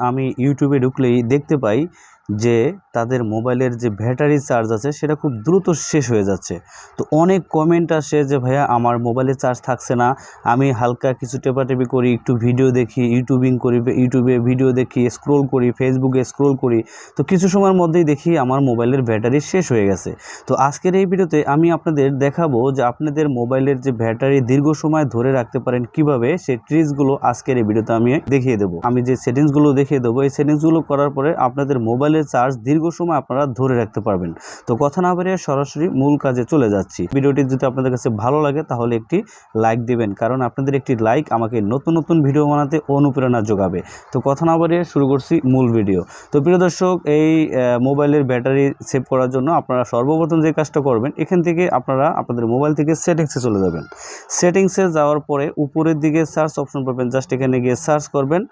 আমি ইউটিউবে ঢুকলেই দেখতে পাই যে তাদের মোবাইলের যে ব্যাটারি চার্জ আছে সেটা খুব দ্রুত শেষ হয়ে যাচ্ছে। তো অনেক কমেন্ট আসে যে, ভাইয়া, আমার মোবাইলে চার্জ থাকছে না। আমি হালকা কিছু টেপাটেপি করি, একটু ভিডিও দেখি ইউটিউবিং করি ইউটিউবে ভিডিও দেখি স্ক্রোল করি ফেসবুকে স্ক্রোল করি। তো কিছু সময়ের মধ্যেই দেখি আমার মোবাইলের ব্যাটারি শেষ হয়ে গেছে। তো আজকের এই ভিডিওতে আমি আপনাদের দেখাবো যে, আপনাদের মোবাইলের যে ব্যাটারি দীর্ঘ সময় ধরে রাখতে পারেন কীভাবে সেই ট্রিক্সগুলো আজকের এই ভিডিওতে আমি দেখিয়ে দেবো। আমি যে সেটিংসগুলো দেখিয়ে দেবো, এই সেটিংসগুলো করার পরে আপনাদের মোবাইলের চার্জ দীর্ঘ সময় আপনারা ধরে রাখতে পারবেন। তো কথা না বেরিয়ে সরাসরি মূল কাজে চলে যাচ্ছি। ভিডিওটি যদি আপনাদের কাছে ভালো লাগে তাহলে একটি লাইক দিবেন, কারণ আপনাদের একটি লাইক আমাকে নতুন নতুন ভিডিও বানাতে অনুপ্রেরণা যোগাবে। তো কথা না বাড়িয়ে শুরু করছি মূল ভিডিও। তো প্রিয় দর্শক, এই মোবাইলের ব্যাটারি সেভ করার জন্য আপনারা সর্বপ্রথম যে কাজটা করবেন, এখান থেকে আপনারা আপনাদের মোবাইল থেকে সেটিংসে চলে যাবেন। সেটিংসে যাওয়ার পরে উপরের দিকে সার্চ অপশন পাবেন। জাস্ট এখানে গিয়ে সার্চ করবেন।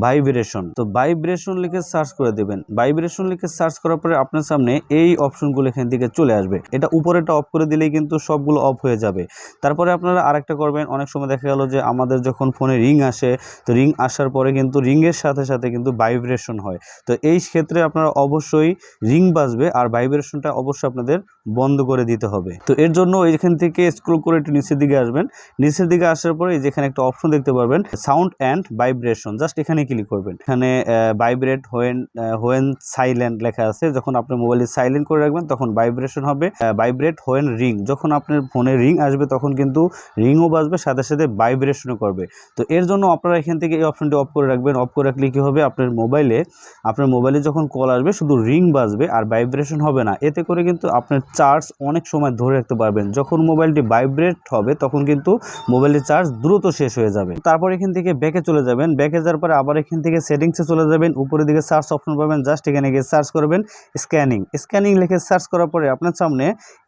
ভাইব্রেশন তো ভাইব্রেশন লিখে সার্চ করে দেবেন। ভাইব্রেশন লিখে সার্চ করার পরে আপনার সামনে এই অপশনগুলো এখান থেকে চলে আসবে। এটা উপরেটা অফ করে দিলেই কিন্তু সবগুলো অফ হয়ে যাবে। তারপরে আপনারা আরেকটা করবেন। অনেক সময় দেখা গেল যে আমাদের যখন ফোনে রিং আসে, তো রিং আসার পরে কিন্তু রিংয়ের সাথে সাথে কিন্তু ভাইব্রেশন হয়। তো এই ক্ষেত্রে আপনারা অবশ্যই রিং বাজবে আর ভাইব্রেশনটা অবশ্যই আপনাদের বন্ধ করে দিতে হবে। তো এর জন্য এখান থেকে স্ক্রল করে একটু নিচের দিকে আসবেন। নিচের দিকে আসার পরে এই যে একটা অপশন দেখতে পারবেন সাউন্ড অ্যান্ড ভাইব্রেশন জাস্ট এখানে ক্লিক করবেন। এখানে ভাইব্রেট হোয়েন হোয়েন সাইলেন্ট লেখা আছে। যখন আপনি মোবাইলে সাইলেন্ট করে রাখবেন, তখন ভাইব্রেশন হবে। ভাইব্রেট হোয়েন রিং যখন আপনার ফোনে রিং আসবে, তখন কিন্তু রিংও বাজবে, সাথে সাথে ভাইব্রেশনও করবে। তো এর জন্য আপনারা এখান থেকে এই অপশনটি অফ করে রাখবেন। অফ করে রাখলে কী হবে? আপনার মোবাইলে আপনার মোবাইলে যখন কল আসবে, শুধু রিং বাজবে আর ভাইব্রেশন হবে না। এতে করে কিন্তু আপনার চার্জ অনেক সময় ধরে রাখতে পারবেন। যখন মোবাইলটি ভাইব্রেট হবে, তখন কিন্তু মোবাইলের চার্জ দ্রুত শেষ হয়ে যাবে। তারপর এখান থেকে ব্যাকে চলে যাবেন। ব্যাকে যাওয়ার পরে আবার এখান থেকে সেটিংসে চলে যাবেন, উপরের দিকে সার্চ অপশন পাবেন জাস্ট এখানে গিয়ে সার্চ করবেন স্ক্যানিং স্ক্যানিং লিখে সার্চ করার পরে আপনার সামনে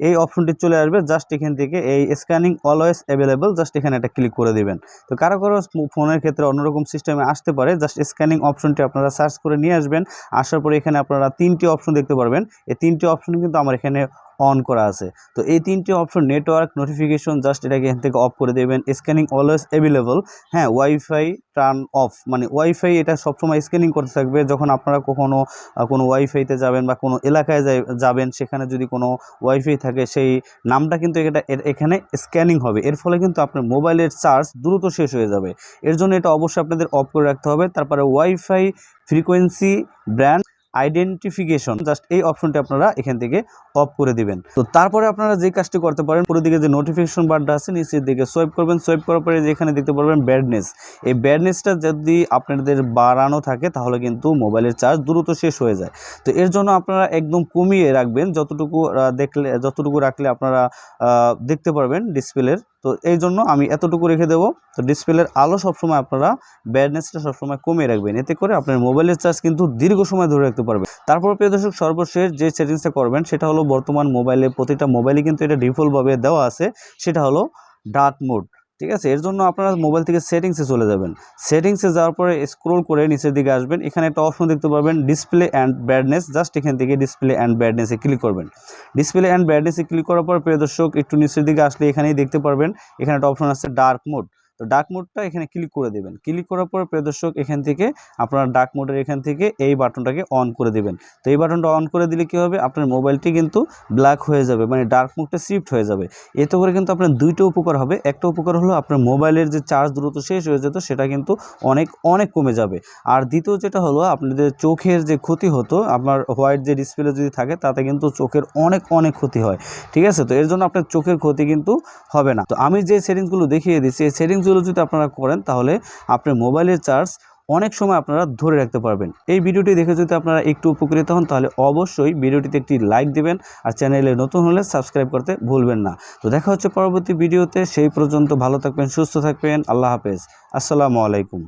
এই অপশনটি চলে আসবে জাস্ট এখান থেকে এই স্ক্যানিং অলওয়েজ অ্যাভেলেবল জাস্ট এখানে একটা ক্লিক করে দিবেন। তো কারও কারও ফোনের ক্ষেত্রে অন্যরকম সিস্টেমে আসতে পারে জাস্ট স্ক্যানিং অপশনটি আপনারা সার্চ করে নিয়ে আসবেন, আসার পরে এখানে আপনারা তিনটি অপশন দেখতে পারবেন। এই তিনটি অপশন কিন্তু আমার এখানে অন করা আছে। তো এই তিনটি অপশন নেটওয়ার্ক নোটিফিকেশন জাস্ট এটাকে এখান থেকে অফ করে দেবেন। স্ক্যানিং অলওয়েজ অ্যাভেলেবল হ্যাঁ ওয়াইফাই টার্ন অফ মানে ওয়াইফাই এটা সবসময় স্ক্যানিং করতে থাকবে। যখন আপনারা কখনো আহ, কোনো ওয়াইফাইতে যাবেন বা কোনো এলাকায় যাবেন সেখানে যদি কোনো ওয়াইফাই থাকে সেই নামটা কিন্তু এটা এখানে স্ক্যানিং হবে। এর ফলে কিন্তু আপনার মোবাইলের চার্জ দ্রুত শেষ হয়ে যাবে। এর জন্য এটা অবশ্যই আপনাদের অফ করে রাখতে হবে। তারপরে wifi frequency band identification just এই অপশনটি আপনারা এখান থেকে অফ করে দিবেন। তো তারপরে আপনারা যে কাজটি করতে পারেন পুরো দিকে যে নোটিফিকেশন বারটা আছে, নিচের দিকে সোয়াইপ করবেন। সোয়াইপ করার পরে যেখানে দেখতে পারবেন ব্যাডনেস এই ব্যাডনেসটা যদি আপনাদের বাড়ানো থাকে, তাহলে কিন্তু মোবাইলের চার্জ দ্রুত শেষ হয়ে যায়। তো এর জন্য আপনারা একদম কমিয়ে রাখবেন। যতটুকু দেখলে, যতটুকু রাখলে আপনারা দেখতে পারবেন ডিসপ্লের তো এই জন্য আমি এতটুকু রেখে দেবো। তো ডিসপ্লের আলো সবসময় আপনারা ব্যাডনেসটা সবসময় কমিয়ে রাখবেন। এতে করে আপনার মোবাইলের চার্জ কিন্তু দীর্ঘ সময় ধরে রাখতে পারবে। তারপর প্রিয় দর্শক, সর্বশেষ যে সেটিংসটা করবেন, সেটা হলো বর্তমান মোবাইলে প্রতিটা মোবাইলে কিন্তু এটা ডিফল্টভাবে দেওয়া আছে। সেটা হলো ডার্ক মোড। ঠিক আছে? এর জন্য আপনারা মোবাইল থেকে সেটিংসে চলে যাবেন। সেটিংসে যাওয়ার পরে স্ক্রোল করে নিচের দিকে আসবেন। এখানে একটা অপশন দেখতে পাবেন ডিসপ্লে অ্যান্ড ব্যাডনেস জাস্ট এখান থেকে ডিসপ্লে অ্যান্ড ব্যাডনেসে ক্লিক করবেন। ডিসপ্লে অ্যান্ড ব্যাডনেসে ক্লিক করার পর, প্রিয় দর্শক, একটু নিচের দিকে আসলে এখানেই দেখতে পারবেন। এখানে একটা অপশন আছে ডার্ক মোড তো ডাক মোডটা এখানে ক্লিক করে দেবেন। ক্লিক করার পর প্রদর্শক এখান থেকে আপনার ডার্ক মোডের এখান থেকে এই বাটনটাকে অন করে দেবেন। তো এই বাটনটা অন করে দিলে কী হবে? আপনার মোবাইলটি কিন্তু ব্ল্যাক হয়ে যাবে মানে ডার্ক মোডটা শিফট হয়ে যাবে। এতে করে কিন্তু আপনার দুইটা উপকার হবে। একটা উপকার হলো আপনার মোবাইলের যে চার্জ দ্রুত শেষ হয়ে যেত, সেটা কিন্তু অনেক অনেক কমে যাবে। আর দ্বিতীয় যেটা হলো, আপনাদের চোখের যে ক্ষতি হতো, আপনার হোয়াইট যে ডিসপ্লে যদি থাকে, তাতে কিন্তু চোখের অনেক অনেক ক্ষতি হয়। ঠিক আছে? তো এর জন্য আপনার চোখের ক্ষতি কিন্তু হবে না। তো আমি যে সেটিংসগুলো দেখিয়ে দিচ্ছি, এই সেটিংসগুলো যদি আপনারা করেন, তাহলে আপনার মোবাইলের চার্জ অনেক সময় আপনারা ধরে রাখতে পারবেন। এই ভিডিওটি দেখে যদি আপনারা একটু উপকৃত হন, তাহলে অবশ্যই ভিডিওটিতে একটি লাইক দেবেন আর চ্যানেলে নতুন হলে সাবস্ক্রাইব করতে ভুলবেন না। তো দেখা হচ্ছে পরবর্তী ভিডিওতে সেই পর্যন্ত ভালো থাকবেন, সুস্থ থাকবেন, আল্লাহ হাফেজ। আসসালামু আলাইকুম।